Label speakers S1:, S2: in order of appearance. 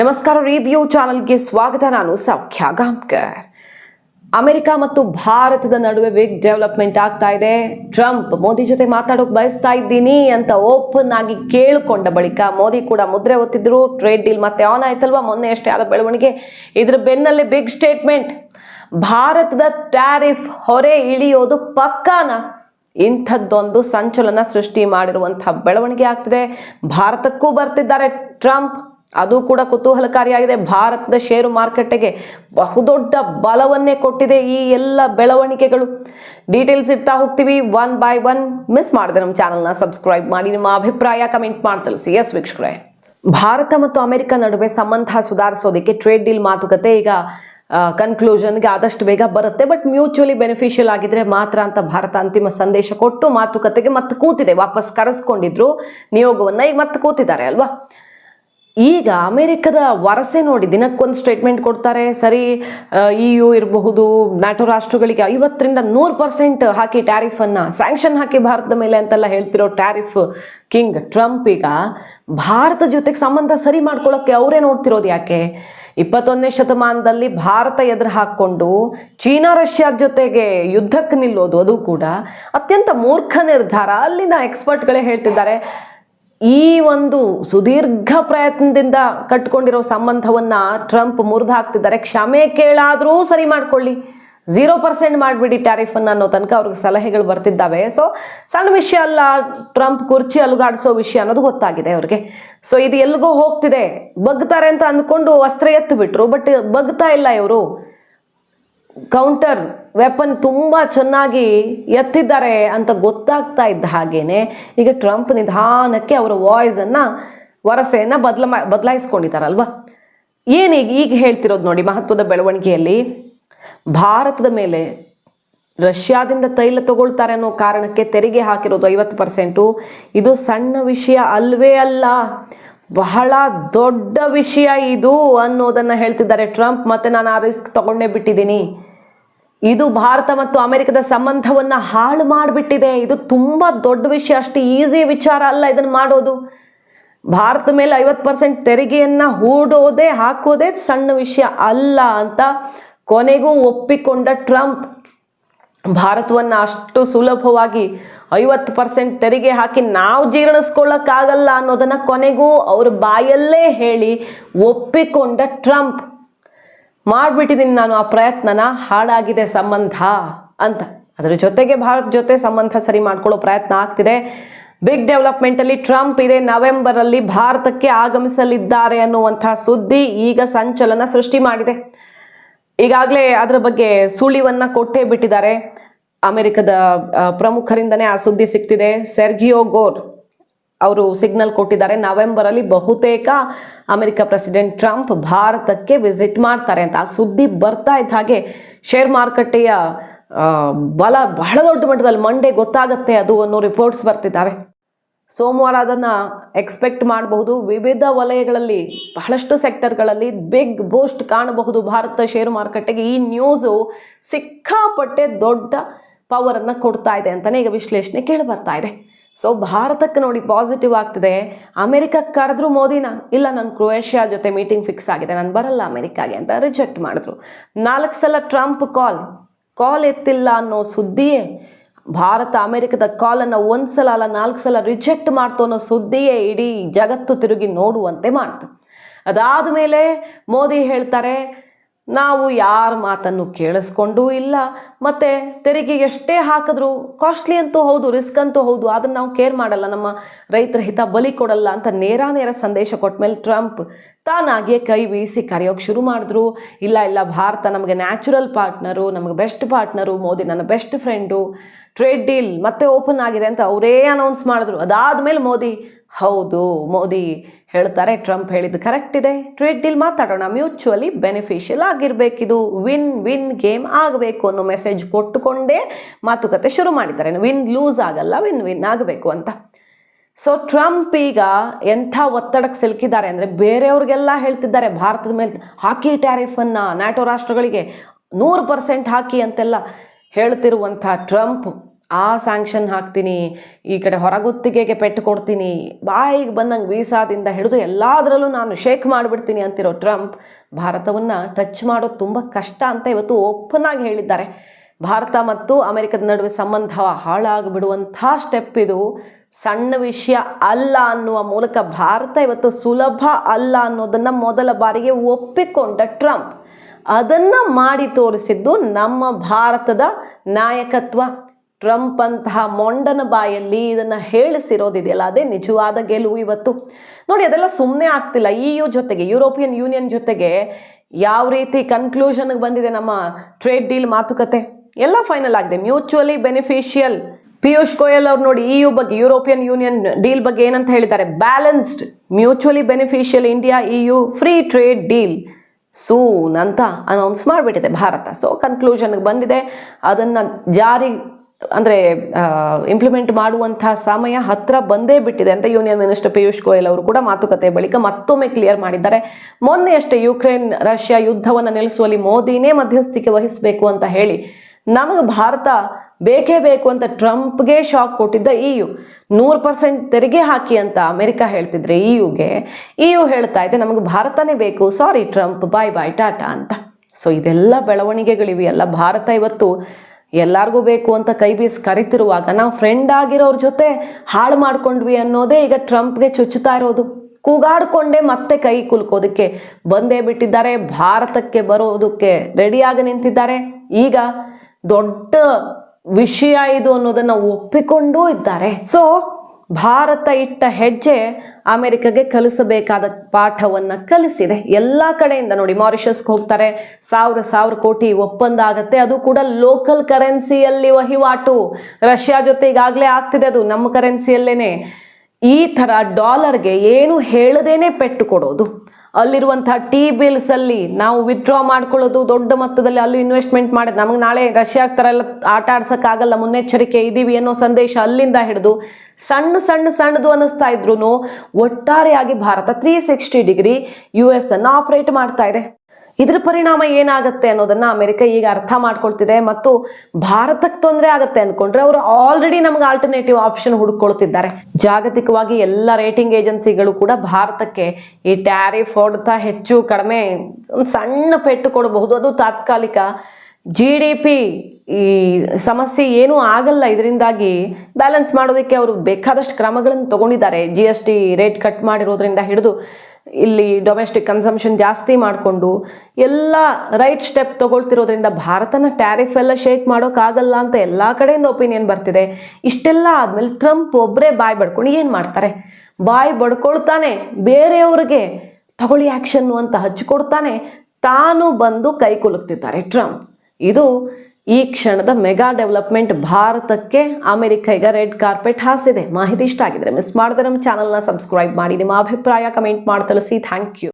S1: ನಮಸ್ಕಾರ ರೇಡಿಯೋ ಚಾನಲ್ಗೆ ಸ್ವಾಗತ. ನಾನು ಸೌಖ್ಯ ಗಾಂವ್ಕರ್ ಅಮೆರಿಕ ಮತ್ತು ಭಾರತದ ನಡುವೆ ಬಿಗ್ ಡೆವಲಪ್ಮೆಂಟ್ ಆಗ್ತಾ ಇದೆ. ಟ್ರಂಪ್ ಮೋದಿ ಜೊತೆ ಮಾತಾಡೋಕೆ ಬಯಸ್ತಾ ಇದ್ದೀನಿ ಅಂತ ಓಪನ್ ಆಗಿ ಕೇಳಿಕೊಂಡ ಬಳಿಕ ಮೋದಿ ಕೂಡ ಮುದ್ರೆ ಒತ್ತಿದ್ರು. ಟ್ರೇಡ್ ಡೀಲ್ ಮತ್ತೆ ಆನ್ ಆಯ್ತಲ್ವಾ? ಮೊನ್ನೆ ಅಷ್ಟೇ ಆದ ಬೆಳವಣಿಗೆ. ಇದ್ರ ಬೆನ್ನಲ್ಲೇ ಬಿಗ್ ಸ್ಟೇಟ್ಮೆಂಟ್ ಭಾರತದ ಟ್ಯಾರಿಫ್ ಹೊರೆ ಇಳಿಯೋದು ಪಕ್ಕಾನ? ಇಂಥದ್ದೊಂದು ಸಂಚಲನ ಸೃಷ್ಟಿ ಮಾಡಿರುವಂತಹ ಬೆಳವಣಿಗೆ ಆಗ್ತಿದೆ. ಭಾರತಕ್ಕೂ ಬರ್ತಿದ್ದಾರೆ ಟ್ರಂಪ್. ಅದು ಕೂಡ ಕುತೂಹಲಕಾರಿಯಾಗಿದೆ. ಭಾರತದ ಷೇರು ಮಾರುಕಟ್ಟೆಗೆ ಬಹುದೊಡ್ಡ ಬಲವನ್ನೇ ಕೊಟ್ಟಿದೆ ಈ ಎಲ್ಲ ಬೆಳವಣಿಗೆಗಳು. ಡೀಟೇಲ್ಸ್ ಇರ್ತಾ ಹೋಗ್ತೀವಿ. ಒನ್ ಬೈ ಒನ್ ಮಿಸ್ ಮಾಡಿದೆ ನಮ್ಮ ಚಾನಲ್ನ ಸಬ್ಸ್ಕ್ರೈಬ್ ಮಾಡಿ. ನಿಮ್ಮ ಅಭಿಪ್ರಾಯ ಕಮೆಂಟ್ ಮಾಡಿ ತಿಳಿಸಿ. ಎಸ್ ವೀಕ್ಷಕರೇ, ಭಾರತ ಮತ್ತು ಅಮೆರಿಕ ನಡುವೆ ಸಂಬಂಧ ಸುಧಾರಿಸೋದಕ್ಕೆ ಟ್ರೇಡ್ ಡೀಲ್ ಮಾತುಕತೆ ಈಗ ಕನ್ಕ್ಲೂಷನ್ಗೆ ಆದಷ್ಟು ಬೇಗ ಬರುತ್ತೆ. ಬಟ್ ಮ್ಯೂಚುವಲಿ ಬೆನಿಫಿಷಿಯಲ್ ಆಗಿದ್ರೆ ಮಾತ್ರ ಅಂತ ಭಾರತ ಅಂತಿಮ ಸಂದೇಶ ಕೊಟ್ಟು ಮಾತುಕತೆಗೆ ಮತ್ತೆ ಕೂತಿದೆ. ವಾಪಸ್ ಕರೆಸ್ಕೊಂಡಿದ್ರು ನಿಯೋಗವನ್ನು. ಈಗ ಮತ್ತೆ ಕೂತಿದ್ದಾರೆ ಅಲ್ವಾ? ಈಗ ಅಮೆರಿಕದ ವರಸೆ ನೋಡಿ ದಿನಕ್ಕೊಂದು ಸ್ಟೇಟ್ಮೆಂಟ್ ಕೊಡ್ತಾರೆ. ಸರಿ ಇ ಯು ಇರಬಹುದು ನ್ಯಾಟೋ ರಾಷ್ಟ್ರಗಳಿಗೆ ಐವತ್ತರಿಂದ ನೂರು ಪರ್ಸೆಂಟ್ ಹಾಕಿ ಟ್ಯಾರಿಫನ್ನು ಸ್ಯಾಂಕ್ಷನ್ ಹಾಕಿ ಭಾರತದ ಮೇಲೆ ಅಂತೆಲ್ಲ ಹೇಳ್ತಿರೋ ಟ್ಯಾರಿಫ್ ಕಿಂಗ್ ಟ್ರಂಪ್ ಈಗ ಭಾರತ ಜೊತೆಗೆ ಸಂಬಂಧ ಸರಿ ಮಾಡ್ಕೊಳ್ಳೋಕ್ಕೆ ಅವರೇ ನೋಡ್ತಿರೋದು ಯಾಕೆ? ಇಪ್ಪತ್ತೊಂದನೇ ಶತಮಾನದಲ್ಲಿ ಭಾರತ ಎದುರು ಹಾಕ್ಕೊಂಡು ಚೀನಾ ರಷ್ಯಾದ ಜೊತೆಗೆ ಯುದ್ಧಕ್ಕೆ ನಿಲ್ಲೋದು ಅದು ಕೂಡ ಅತ್ಯಂತ ಮೂರ್ಖ ನಿರ್ಧಾರ. ಅಲ್ಲಿನ ಎಕ್ಸ್ಪರ್ಟ್ಗಳೇ ಹೇಳ್ತಿದ್ದಾರೆ ಈ ಒಂದು ಸುದೀರ್ಘ ಪ್ರಯತ್ನದಿಂದ ಕಟ್ಕೊಂಡಿರೋ ಸಂಬಂಧವನ್ನ ಟ್ರಂಪ್ ಮುರಿದು ಹಾಕ್ತಿದ್ದಾರೆ. ಕ್ಷಮೆ ಕೇಳಾದರೂ ಸರಿ ಮಾಡ್ಕೊಳ್ಳಿ. ಝೀರೋ ಪರ್ಸೆಂಟ್ ಮಾಡಿಬಿಡಿ ಟ್ಯಾರಿಫನ್ನು ಅನ್ನೋ ತನಕ ಅವ್ರಿಗೆ ಸಲಹೆಗಳು ಬರ್ತಿದ್ದಾವೆ. ಸೊ ಸಣ್ಣ ವಿಷಯ ಅಲ್ಲ, ಟ್ರಂಪ್ ಕುರ್ಚಿ ಅಲುಗಾಡಿಸೋ ವಿಷಯ ಅನ್ನೋದು ಗೊತ್ತಾಗಿದೆ ಅವ್ರಿಗೆ. ಸೊ ಇದು ಎಲ್ಲಿಗೋ ಹೋಗ್ತಿದೆ. ಬಗ್ತಾರೆ ಅಂತ ಅಂದ್ಕೊಂಡು ವಸ್ತ್ರ ಎತ್ತು ಬಿಟ್ರು ಬಟ್ ಬಗ್ತಾ ಇಲ್ಲ ಇವರು. ಕೌಂಟರ್ ವೆಪನ್ ತುಂಬ ಚೆನ್ನಾಗಿ ಎತ್ತಿದ್ದಾರೆ ಅಂತ ಗೊತ್ತಾಗ್ತಾ ಇದ್ದ ಹಾಗೇನೆ, ಈಗ ಟ್ರಂಪ್ ನಿಧಾನಕ್ಕೆ ಅವರ ವಾಯ್ಸನ್ನು ವರಸೆಯನ್ನು ಬದಲ ಬದಲಾಯಿಸ್ಕೊಂಡಿದ್ದಾರಲ್ವ? ಏನೀಗ ಈಗ ಹೇಳ್ತಿರೋದು ನೋಡಿ ಮಹತ್ವದ ಬೆಳವಣಿಗೆಯಲ್ಲಿ, ಭಾರತದ ಮೇಲೆ ರಷ್ಯಾದಿಂದ ತೈಲ ತಗೊಳ್ತಾರೆ ಅನ್ನೋ ಕಾರಣಕ್ಕೆ ತೆರಿಗೆ ಹಾಕಿರೋದು ಐವತ್ತು ಪರ್ಸೆಂಟು, ಇದು ಸಣ್ಣ ವಿಷಯ ಅಲ್ವೇ ಅಲ್ಲ, ಬಹಳ ದೊಡ್ಡ ವಿಷಯ ಇದು ಅನ್ನೋದನ್ನು ಹೇಳ್ತಿದ್ದಾರೆ ಟ್ರಂಪ್ ಮತ್ತೆ ನಾನು ಆ ರಿಸ್ಕ್ ತಗೊಂಡೇ ಬಿಟ್ಟಿದ್ದೀನಿ. ಇದು ಭಾರತ ಮತ್ತು ಅಮೆರಿಕದ ಸಂಬಂಧವನ್ನ ಹಾಳು ಮಾಡಿಬಿಟ್ಟಿದೆ. ಇದು ತುಂಬಾ ದೊಡ್ಡ ವಿಷಯ. ಅಷ್ಟು ಈಸಿ ವಿಚಾರ ಅಲ್ಲ ಇದನ್ನು ಮಾಡೋದು. ಭಾರತ ಮೇಲೆ ಐವತ್ತು ಪರ್ಸೆಂಟ್ ತೆರಿಗೆಯನ್ನ ಹೂಡೋದೇ, ಹಾಕೋದೆ ಸಣ್ಣ ವಿಷಯ ಅಲ್ಲ ಅಂತ ಕೊನೆಗೂ ಒಪ್ಪಿಕೊಂಡ ಟ್ರಂಪ್. ಭಾರತವನ್ನು ಅಷ್ಟು ಸುಲಭವಾಗಿ ಐವತ್ತು ಪರ್ಸೆಂಟ್ ತೆರಿಗೆ ಹಾಕಿ ನಾವು ಜೀರ್ಣಿಸ್ಕೊಳ್ಳೋಕ್ಕಾಗಲ್ಲ ಅನ್ನೋದನ್ನ ಕೊನೆಗೂ ಅವ್ರ ಬಾಯಲ್ಲೇ ಹೇಳಿ ಒಪ್ಪಿಕೊಂಡ ಟ್ರಂಪ್. ಮಾಡಿಬಿಟ್ಟಿದ್ದೀನಿ ನಾನು ಆ ಪ್ರಯತ್ನನ, ಹಾಳಾಗಿದೆ ಸಂಬಂಧ ಅಂತ. ಅದರ ಜೊತೆಗೆ ಭಾರತ ಜೊತೆ ಸಂಬಂಧ ಸರಿ ಮಾಡ್ಕೊಳ್ಳೋ ಪ್ರಯತ್ನ ಆಗ್ತಿದೆ. ಬಿಗ್ ಡೆವಲಪ್ಮೆಂಟಲ್ಲಿ ಟ್ರಂಪ್ ಇದೆ, ನವೆಂಬರಲ್ಲಿ ಭಾರತಕ್ಕೆ ಆಗಮಿಸಲಿದ್ದಾರೆ ಅನ್ನುವಂಥ ಸುದ್ದಿ ಈಗ ಸಂಚಲನ ಸೃಷ್ಟಿ ಮಾಡಿದೆ. ಈಗಾಗಲೇ ಅದರ ಬಗ್ಗೆ ಸುಳಿವನ್ನು ಕೊಟ್ಟೇ ಬಿಟ್ಟಿದ್ದಾರೆ. ಅಮೆರಿಕದ ಪ್ರಮುಖರಿಂದನೇ ಆ ಸುದ್ದಿ ಸಿಗ್ತಿದೆ. ಸೆರ್ಗಿಯೋ ಗೋರ್ ಅವರು ಸಿಗ್ನಲ್ ಕೊಟ್ಟಿದ್ದಾರೆ. ನವೆಂಬರಲ್ಲಿ ಬಹುತೇಕ ಅಮೆರಿಕ ಪ್ರೆಸಿಡೆಂಟ್ ಟ್ರಂಪ್ ಭಾರತಕ್ಕೆ ವಿಸಿಟ್ ಮಾಡ್ತಾರೆ ಅಂತ. ಆ ಸುದ್ದಿ ಬರ್ತಾ ಇದ್ದ ಹಾಗೆ ಶೇರ್ ಮಾರುಕಟ್ಟೆಯ ಬಲ ಬಹಳ ದೊಡ್ಡ ಮಟ್ಟದಲ್ಲಿ ಮಂಡೆ ಗೊತ್ತಾಗತ್ತೆ ಅದು ಅನ್ನೋ ರಿಪೋರ್ಟ್ಸ್ ಬರ್ತಿದ್ದಾವೆ. ಸೋಮವಾರ ಅದನ್ನು ಎಕ್ಸ್ಪೆಕ್ಟ್ ಮಾಡಬಹುದು. ವಿವಿಧ ವಲಯಗಳಲ್ಲಿ, ಬಹಳಷ್ಟು ಸೆಕ್ಟರ್ಗಳಲ್ಲಿ ಬಿಗ್ ಬೂಸ್ಟ್ ಕಾಣಬಹುದು ಭಾರತ ಶೇರು ಮಾರುಕಟ್ಟೆಗೆ. ಈ ನ್ಯೂಸು ಸಿಕ್ಕಾಪಟ್ಟೆ ದೊಡ್ಡ ಪವರನ್ನು ಕೊಡ್ತಾ ಇದೆ ಅಂತಲೇ ಈಗ ವಿಶ್ಲೇಷಣೆ ಕೇಳಿ ಬರ್ತಾ ಇದೆ. ಸೊ ಭಾರತಕ್ಕೆ ನೋಡಿ ಪಾಸಿಟಿವ್ ಆಗ್ತಿದೆ. ಅಮೆರಿಕಕ್ಕೆ ಕರೆದ್ರು ಮೋದಿನ, ಇಲ್ಲ, ನಾನು ಕ್ರೊಯೇಷಿಯಾ ಜೊತೆ ಮೀಟಿಂಗ್ ಫಿಕ್ಸ್ ಆಗಿದೆ, ನಾನು ಬರಲ್ಲ ಅಮೆರಿಕಾಗೆ ಅಂತ ರಿಜೆಕ್ಟ್ ಮಾಡಿದ್ರು. ನಾಲ್ಕು ಸಲ ಟ್ರಂಪ್ ಕಾಲ್ ಕಾಲ್ ಎತ್ತಿಲ್ಲ ಅನ್ನೋ ಸುದ್ದಿಯೇ, ಭಾರತ ಅಮೆರಿಕದ ಕಾಲನ್ನು ಒಂದು ಸಲ ಅಲ್ಲ, ನಾಲ್ಕು ಸಲ ರಿಜೆಕ್ಟ್ ಮಾಡ್ತು ಅನ್ನೋ ಸುದ್ದಿಯೇ ಇಡೀ ಜಗತ್ತು ತಿರುಗಿ ನೋಡುವಂತೆ ಮಾಡ್ತು. ಅದಾದ ಮೇಲೆ ಮೋದಿ ಹೇಳ್ತಾರೆ ನಾವು ಯಾರ ಮಾತನ್ನು ಕೇಳಿಸ್ಕೊಂಡೂ ಇಲ್ಲ, ಮತ್ತು ತೆರಿಗೆ ಎಷ್ಟೇ ಹಾಕಿದ್ರು ಕಾಸ್ಟ್ಲಿ ಅಂತೂ ಹೌದು ರಿಸ್ಕ್ ಅಂತೂ ಹೌದು, ಅದನ್ನು ನಾವು ಕೇರ್ ಮಾಡಲ್ಲ, ನಮ್ಮ ರೈತರ ಹಿತ ಬಲಿ ಕೊಡಲ್ಲ ಅಂತ ನೇರ ನೇರ ಸಂದೇಶ ಕೊಟ್ಟ ಮೇಲೆ ಟ್ರಂಪ್ ತಾನಾಗಿಯೇ ಕೈ ಬೀಸಿ ಕರೆಯೋಕೆ ಶುರು ಮಾಡಿದ್ರು. ಇಲ್ಲ ಇಲ್ಲ, ಭಾರತ ನಮಗೆ ನ್ಯಾಚುರಲ್ ಪಾರ್ಟ್ನರು ನಮಗೆ ಬೆಸ್ಟ್ ಪಾರ್ಟ್ನರು ಮೋದಿ ನನ್ನ ಬೆಸ್ಟ್ ಫ್ರೆಂಡು ಟ್ರೇಡ್ ಡೀಲ್ ಮತ್ತೆ ಓಪನ್ ಆಗಿದೆ ಅಂತ ಅವರೇ ಅನೌನ್ಸ್ ಮಾಡಿದ್ರು. ಅದಾದ ಮೇಲೆ ಮೋದಿ ಹೌದು, ಮೋದಿ ಹೇಳ್ತಾರೆ, ಟ್ರಂಪ್ ಹೇಳಿದ್ದು ಕರೆಕ್ಟ್ ಇದೆ. ಟ್ರೇಡ್ ಡೀಲ್ ಮಾತಾಡೋಣ, ಮ್ಯೂಚುವಲಿ ಬೆನಿಫಿಷಿಯಲ್ ಆಗಿರಬೇಕಿದು. ವಿನ್ ವಿನ್ ಗೇಮ್ ಆಗಬೇಕು ಅನ್ನೋ ಮೆಸೇಜ್ ಕೊಟ್ಟುಕೊಂಡೇ ಮಾತುಕತೆ ಶುರು ಮಾಡಿದ್ದಾರೆ. ವಿನ್ ಲೂಸ್ ಆಗಲ್ಲ, ವಿನ್ ವಿನ್ ಆಗಬೇಕು ಅಂತ. ಸೊ ಟ್ರಂಪ್ ಈಗ ಎಂಥ ಒತ್ತಡಕ್ಕೆ ಸಿಲುಕಿದ್ದಾರೆ ಅಂದರೆ ಬೇರೆಯವ್ರಿಗೆಲ್ಲ ಹೇಳ್ತಿದ್ದಾರೆ. ಭಾರತದ ಮೇಲೆ ಹಾಕಿ ಟ್ಯಾರಿಫನ್ನು ನ್ಯಾಟೋ ರಾಷ್ಟ್ರಗಳಿಗೆ ನೂರು ಪರ್ಸೆಂಟ್ ಹಾಕಿ ಅಂತೆಲ್ಲ ಹೇಳ್ತಿರುವಂಥ ಟ್ರಂಪ್ ಆ ಸ್ಯಾಂಕ್ಷನ್ ಹಾಕ್ತೀನಿ, ಈ ಕಡೆ ಹೊರಗುತ್ತಿಗೆಗೆ ಪೆಟ್ಟು ಕೊಡ್ತೀನಿ, ಬಾಯಿಗೆ ಬಂದಂಗೆ ವೀಸಾದಿಂದ ಹಿಡಿದು ಎಲ್ಲದರಲ್ಲೂ ನಾನು ಶೇಕ್ ಮಾಡಿಬಿಡ್ತೀನಿ ಅಂತಿರೋ ಟ್ರಂಪ್ ಭಾರತವನ್ನು ಟಚ್ ಮಾಡೋದು ತುಂಬ ಕಷ್ಟ ಅಂತ ಇವತ್ತು ಓಪನ್ ಆಗಿ ಹೇಳಿದ್ದಾರೆ. ಭಾರತ ಮತ್ತು ಅಮೆರಿಕದ ನಡುವೆ ಸಂಬಂಧ ಹಾಳಾಗಿಬಿಡುವಂಥ ಸ್ಟೆಪ್ ಇದು. ಸಣ್ಣ ವಿಷಯ ಅಲ್ಲ ಅನ್ನುವ ಮೂಲಕ ಭಾರತ ಇವತ್ತು ಸುಲಭ ಅಲ್ಲ ಅನ್ನೋದನ್ನು ಮೊದಲ ಬಾರಿಗೆ ಒಪ್ಪಿಕೊಂಡ ಟ್ರಂಪ್. ಅದನ್ನು ಮಾಡಿ ತೋರಿಸಿದ್ದು ನಮ್ಮ ಭಾರತದ ನಾಯಕತ್ವ. ಟ್ರಂಪ್ ಅಂತಹ ಮೊಂಡನ ಬಾಯಲ್ಲಿ ಇದನ್ನು ಹೇಳಿಸಿರೋದಿದೆಯಲ್ಲ? ಅದೇ ನಿಜವಾದ ಗೆಲುವು ಇವತ್ತು. ನೋಡಿ, ಅದೆಲ್ಲ ಸುಮ್ಮನೆ ಆಗ್ತಿಲ್ಲ. ಇ ಯು ಜೊತೆಗೆ ಯುರೋಪಿಯನ್ ಯೂನಿಯನ್ ಜೊತೆಗೆ ಯಾವ ರೀತಿ ಕನ್ಕ್ಲೂಷನ್ಗೆ ಬಂದಿದೆ ನಮ್ಮ ಟ್ರೇಡ್ ಡೀಲ್ ಮಾತುಕತೆ? ಎಲ್ಲ ಫೈನಲ್ ಆಗಿದೆ. ಮ್ಯೂಚುವಲಿ ಬೆನಿಫಿಷಿಯಲ್ ಪಿಯೂಷ್ ಗೋಯಲ್ ಅವ್ರು ನೋಡಿ ಇ ಯು ಬಗ್ಗೆ ಯುರೋಪಿಯನ್ ಯೂನಿಯನ್ ಡೀಲ್ ಬಗ್ಗೆ ಏನಂತ ಹೇಳಿದ್ದಾರೆ? Balanced mutually beneficial India E U free trade deal soon ಅಂತ ಅನೌನ್ಸ್ ಮಾಡಿಬಿಟ್ಟಿದೆ ಭಾರತ. ಸೊ ಕನ್ಕ್ಲೂಷನ್ಗೆ ಬಂದಿದೆ. ಅದನ್ನು ಜಾರಿ ಅಂದರೆ ಇಂಪ್ಲಿಮೆಂಟ್ ಮಾಡುವಂಥ ಸಮಯ ಹತ್ರ ಬಂದೇ ಬಿಟ್ಟಿದೆ ಅಂತ ಯೂನಿಯನ್ ಮಿನಿಸ್ಟರ್ ಪಿಯೂಷ್ ಗೋಯಲ್ ಅವರು ಕೂಡ ಮಾತುಕತೆ ಬಳಿಕ ಮತ್ತೊಮ್ಮೆ ಕ್ಲಿಯರ್ ಮಾಡಿದ್ದಾರೆ. ಮೊನ್ನೆಯಷ್ಟೇ ಯುಕ್ರೇನ್, ರಷ್ಯಾ ಯುದ್ಧವನ್ನು ನಿಲ್ಲಿಸುವಲ್ಲಿ ಮೋದಿನೇ ಮಧ್ಯಸ್ಥಿಕೆ ವಹಿಸಬೇಕು ಅಂತ ಹೇಳಿ, ನಮಗೆ ಭಾರತ ಬೇಕೇ ಬೇಕು ಅಂತ ಟ್ರಂಪ್ಗೆ ಶಾಕ್ ಕೊಟ್ಟಿದ್ದ ಇ ಯು. ನೂರು ಪರ್ಸೆಂಟ್ ತೆರಿಗೆ ಹಾಕಿ ಅಂತ ಅಮೆರಿಕ ಹೇಳ್ತಿದ್ರೆ ಇ ಯುಗೆ ಹೇಳ್ತಾ ಇದೆ, ನಮಗೆ ಭಾರತನೇ ಬೇಕು. ಸಾರಿ ಟ್ರಂಪ್ ಬಾಯ್ ಬಾಯ್ ಟಾಟಾ ಅಂತ. ಸೊ ಇದೆಲ್ಲ ಬೆಳವಣಿಗೆಗಳಿವೆಯಲ್ಲ ಭಾರತ ಇವತ್ತು ಎಲ್ಲರಿಗೂ ಬೇಕು ಅಂತ ಕೈ ಬೀಸ್ ಕರಿತಿರುವಾಗ ನಾವು ಫ್ರೆಂಡ್ ಆಗಿರೋರ ಜೊತೆ ಹಾಳು ಮಾಡ್ಕೊಂಡ್ವಿ ಅನ್ನೋದೇ ಈಗ ಟ್ರಂಪ್ಗೆ ಚುಚ್ಚುತ್ತಾ ಇರೋದು. ಕೂಗಾಡ್ಕೊಂಡೆ ಮತ್ತೆ ಕೈ ಕುಲ್ಕೋದಕ್ಕೆ, ಬಂದೇ ಬಿಟ್ಟಿದ್ದಾರೆ, ಭಾರತಕ್ಕೆ ಬರೋದಕ್ಕೆ ರೆಡಿಯಾಗಿ ನಿಂತಿದ್ದಾರೆ. ಈಗ ದೊಡ್ಡ ವಿಷಯ ಇದು ಅನ್ನೋದನ್ನು ಒಪ್ಪಿಕೊಂಡೂ ಇದ್ದಾರೆ. ಸೊ ಭಾರತ ಇಟ್ಟ ಹೆಜ್ಜೆ ಅಮೆರಿಕಗೆ ಕಲಿಸಬೇಕಾದ ಪಾಠವನ್ನು ಕಲಿಸಿದೆ. ಎಲ್ಲ ಕಡೆಯಿಂದ ನೋಡಿ, ಮಾರಿಷಸ್ಗೆ ಹೋಗ್ತಾರೆ, ಸಾವಿರ ಸಾವಿರ ಕೋಟಿ ಒಪ್ಪಂದ ಆಗುತ್ತೆ, ಅದು ಕೂಡ ಲೋಕಲ್ ಕರೆನ್ಸಿಯಲ್ಲಿ ವಹಿವಾಟು. ರಷ್ಯಾ ಜೊತೆ ಈಗಾಗಲೇ ಆಗ್ತಿದೆ ಅದು, ನಮ್ಮ ಕರೆನ್ಸಿಯಲ್ಲೇನೆ ಈ ಥರ ಡಾಲರ್ಗೆ ಏನು ಹೇಳದೇನೆ ಪೆಟ್ಟು ಕೊಡೋದು. ಅಲ್ಲಿರುವಂಥ ಟಿ ಬಿಲ್ಸ್ ಅಲ್ಲಿ ನಾವು ವಿತ್ಡ್ರಾ ಮಾಡ್ಕೊಳ್ಳೋದು ದೊಡ್ಡ ಮೊತ್ತದಲ್ಲಿ ಅಲ್ಲಿ ಇನ್ವೆಸ್ಟ್ಮೆಂಟ್ ಮಾಡಿ ನಮಗೆ ನಾಳೆ ರಷ್ಯಾ ಥರ ಎಲ್ಲ ಆಟ ಆಡ್ಸೋಕ್ಕಾಗಲ್ಲ, ಮುನ್ನೆಚ್ಚರಿಕೆ ಇದ್ದೀವಿ ಅನ್ನೋ ಸಂದೇಶ ಅಲ್ಲಿಂದ ಹಿಡಿದು ಸಣ್ಣ ಸಣ್ಣ ಸಣ್ಣದು ಅನ್ನಿಸ್ತಾ ಇದ್ರು ಒಟ್ಟಾರೆಯಾಗಿ Bharat three sixty degree U S ಅನ್ನು ಆಪರೇಟ್ ಮಾಡ್ತಾ ಇದೆ. ಇದ್ರ ಪರಿಣಾಮ ಏನಾಗುತ್ತೆ ಅನ್ನೋದನ್ನ ಅಮೆರಿಕ ಈಗ ಅರ್ಥ ಮಾಡ್ಕೊಳ್ತಿದೆ ಮತ್ತು ಭಾರತಕ್ಕೆ ತೊಂದರೆ ಆಗುತ್ತೆ ಅಂದ್ಕೊಂಡ್ರೆ ಅವರು ಆಲ್ರೆಡಿ ನಮ್ಗೆ ಆಲ್ಟರ್ನೇಟಿವ್ ಆಪ್ಷನ್ ಹುಡುಕೊಳ್ತಿದ್ದಾರೆ. ಜಾಗತಿಕವಾಗಿ ಎಲ್ಲ ರೇಟಿಂಗ್ ಏಜೆನ್ಸಿಗಳು ಕೂಡ ಭಾರತಕ್ಕೆ ಈ ಟ್ಯಾರಿಫ್ ಹೊಡ್ತಾ ಹೆಚ್ಚು ಕಡಿಮೆ ಒಂದು ಸಣ್ಣ ಪೆಟ್ಟು ಕೊಡಬಹುದು. ಅದು ತಾತ್ಕಾಲಿಕ ಜಿ ಡಿ ಪಿ ಈ ಸಮಸ್ಯೆ ಏನೂ ಆಗಲ್ಲ. ಇದರಿಂದಾಗಿ ಬ್ಯಾಲೆನ್ಸ್ ಮಾಡೋದಕ್ಕೆ ಅವರು ಬೇಕಾದಷ್ಟು ಕ್ರಮಗಳನ್ನು ತಗೊಂಡಿದ್ದಾರೆ. G S T rate cut ಮಾಡಿರೋದ್ರಿಂದ ಹಿಡಿದು ಇಲ್ಲಿ ಡೊಮೆಸ್ಟಿಕ್ ಕನ್ಸಂಪ್ಷನ್ ಜಾಸ್ತಿ ಮಾಡಿಕೊಂಡು ಎಲ್ಲ ರೈಟ್ ಸ್ಟೆಪ್ ತಗೊಳ್ತಿರೋದ್ರಿಂದ ಭಾರತನ ಟ್ಯಾರಿಫ್ ಎಲ್ಲ ಶೇಕ್ ಮಾಡೋಕ್ಕಾಗಲ್ಲ ಅಂತ ಎಲ್ಲ ಕಡೆಯಿಂದ ಒಪಿನಿಯನ್ ಬರ್ತಿದೆ. ಇಷ್ಟೆಲ್ಲ ಆದಮೇಲೆ ಟ್ರಂಪ್ ಒಬ್ಬರೇ ಬಾಯ್ ಬಡ್ಕೊಂಡು ಏನು ಮಾಡ್ತಾರೆ? ಬಾಯ್ ಬಡ್ಕೊಳ್ತಾನೆ, ಬೇರೆಯವ್ರಿಗೆ ತಗೊಳ್ಳಿ ಆ್ಯಕ್ಷನ್ನು ಅಂತ ಹಚ್ಚಿಕೊಡ್ತಾನೆ ತಾನು ಬಂದು ಕೈ ಕುಲುಕ್ತಿದ್ದಾರೆ ಟ್ರಂಪ್ ಇದು ಈ ಕ್ಷಣದ ಮೆಗಾ ಡೆವಲಪ್ಮೆಂಟ್ ಭಾರತಕ್ಕೆ ಅಮೆರಿಕ ಈಗ ರೆಡ್ ಕಾರ್ಪೆಟ್ ಹಾಸಿದೆ. ಮಾಹಿತಿ ಇಷ್ಟ ಆಗಿದ್ರೆ ಮಿಸ್ ಮಾಡಿದ್ರೆ ನಮ್ಮ ಚಾನಲ್ನ ಸಬ್ಸ್ಕ್ರೈಬ್ ಮಾಡಿ. ನಿಮ್ಮ ಅಭಿಪ್ರಾಯ ಕಮೆಂಟ್ ಮಾಡಿ ತಿಳಿಸಿ ಥ್ಯಾಂಕ್ ಯು